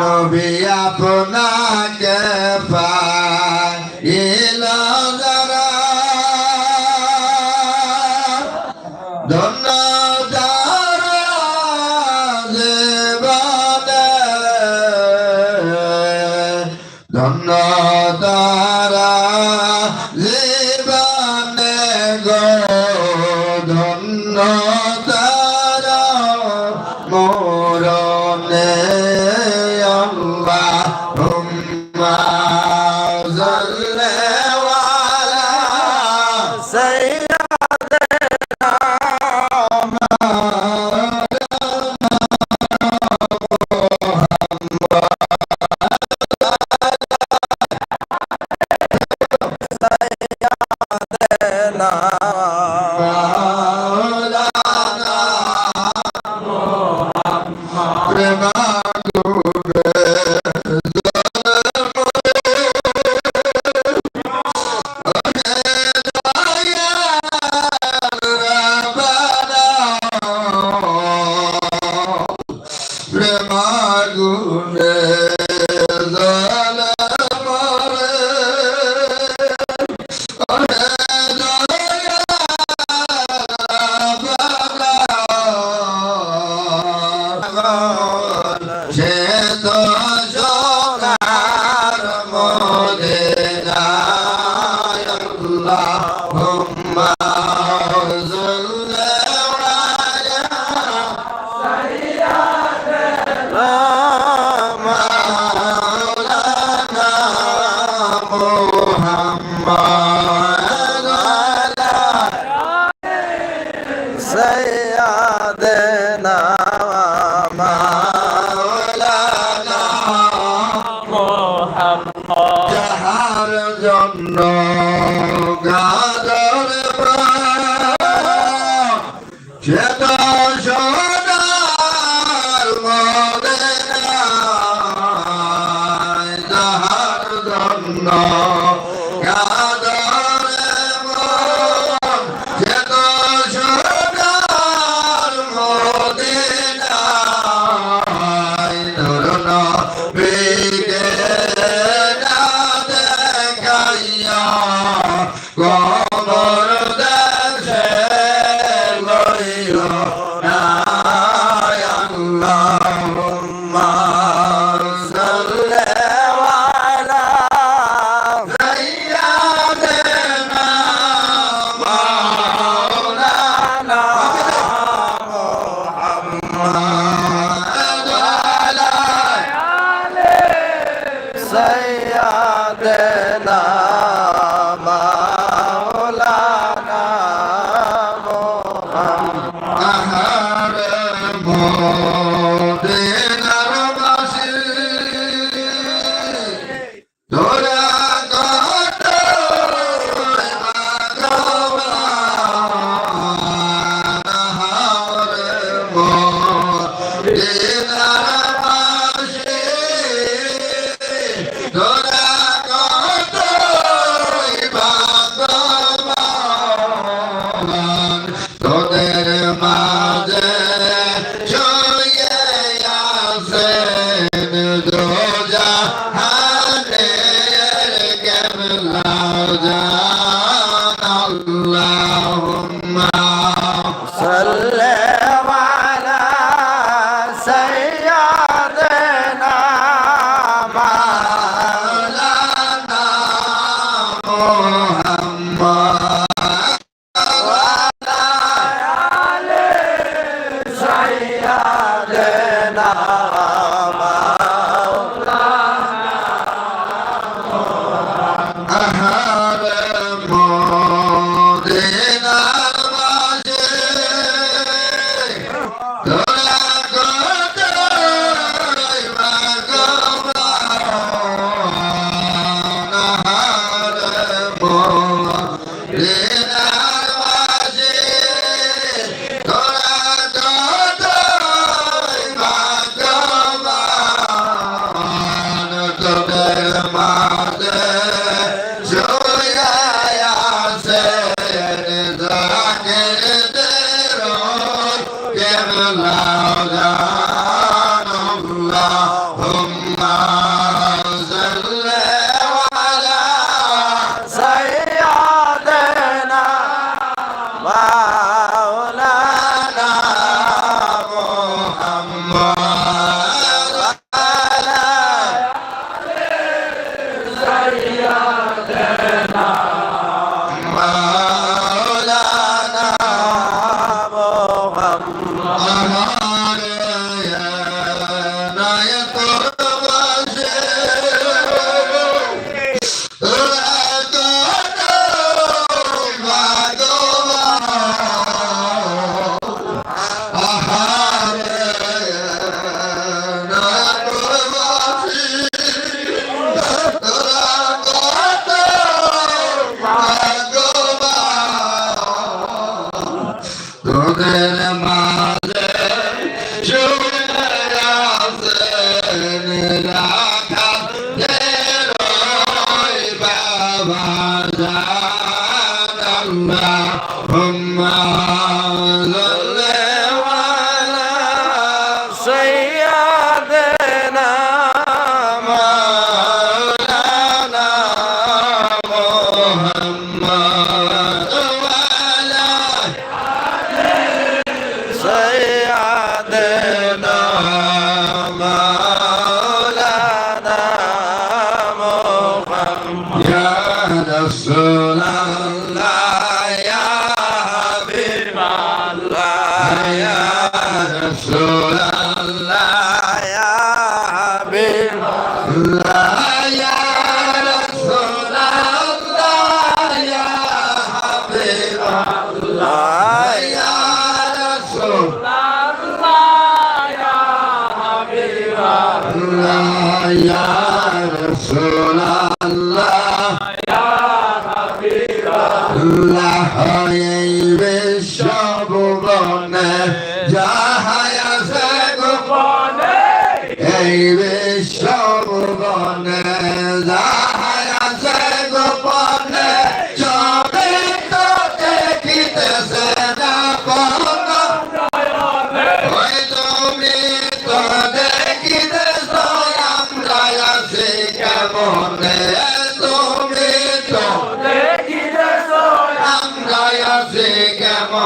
নবী আপনাকে পাইল যারা ধন্য ধন্য তারা জীবনে গো Rama. Madre محمد বিশ্বভুবনে, যাহাই আছে গোপনে, এই বিশ্বভুবনে, যাহাই আছে গোপনে সবে তো দেখিতেছে না কোনো ওই তুমি তো দেখিতেছ, আমরা আছি কেমনে?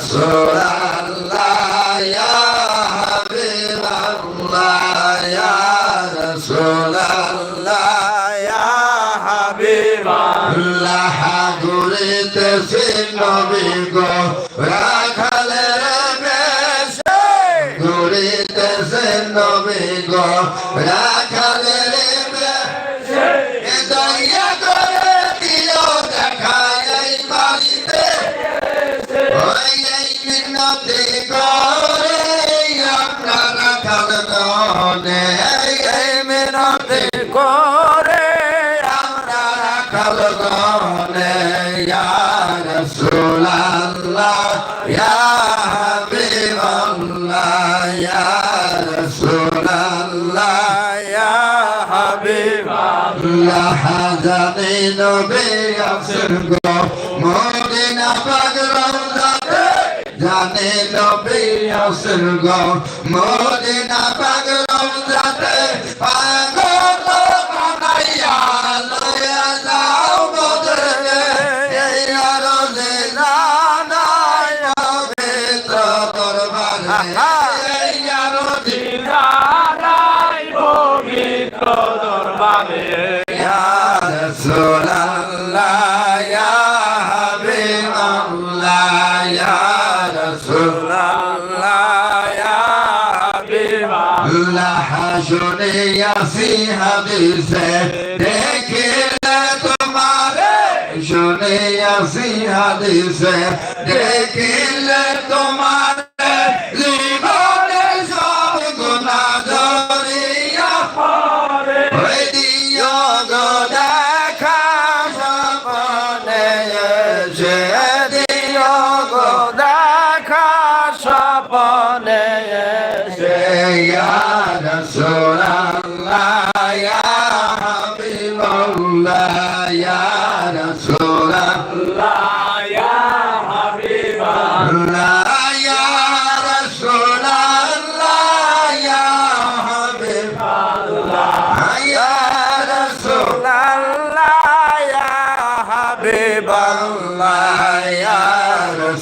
رسول الله يا حبيب الله يا رسول الله ইয়া হাবিব الله ঘুরিতেছি নবী গো রাখালে বেশে ঘুরিতেছে নবী গো রাখালে বেশে করে আপনারা খালদনে এই মিনতি করে আমরা খালদনে ইয়া রাসূলুল্লাহ ইয়া হাবিবাল্লাহ ইয়া রাসূলুল্লাহ ইয়া জানে নবী আসেন গো মদিনা পাক রওজাতে পাগল না হাসরে আসি হাদিসে দেখিলে তোমার। শুনে আসি হাদিসে দেখিলে তোমার।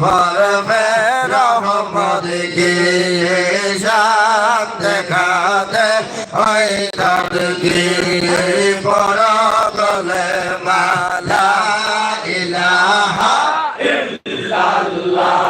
সফর মে রহমত কি শান দেখাতে ওই তার কি পরতলে মালা ইলাহা ইল্লাল্লাহ।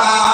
আল্লাহ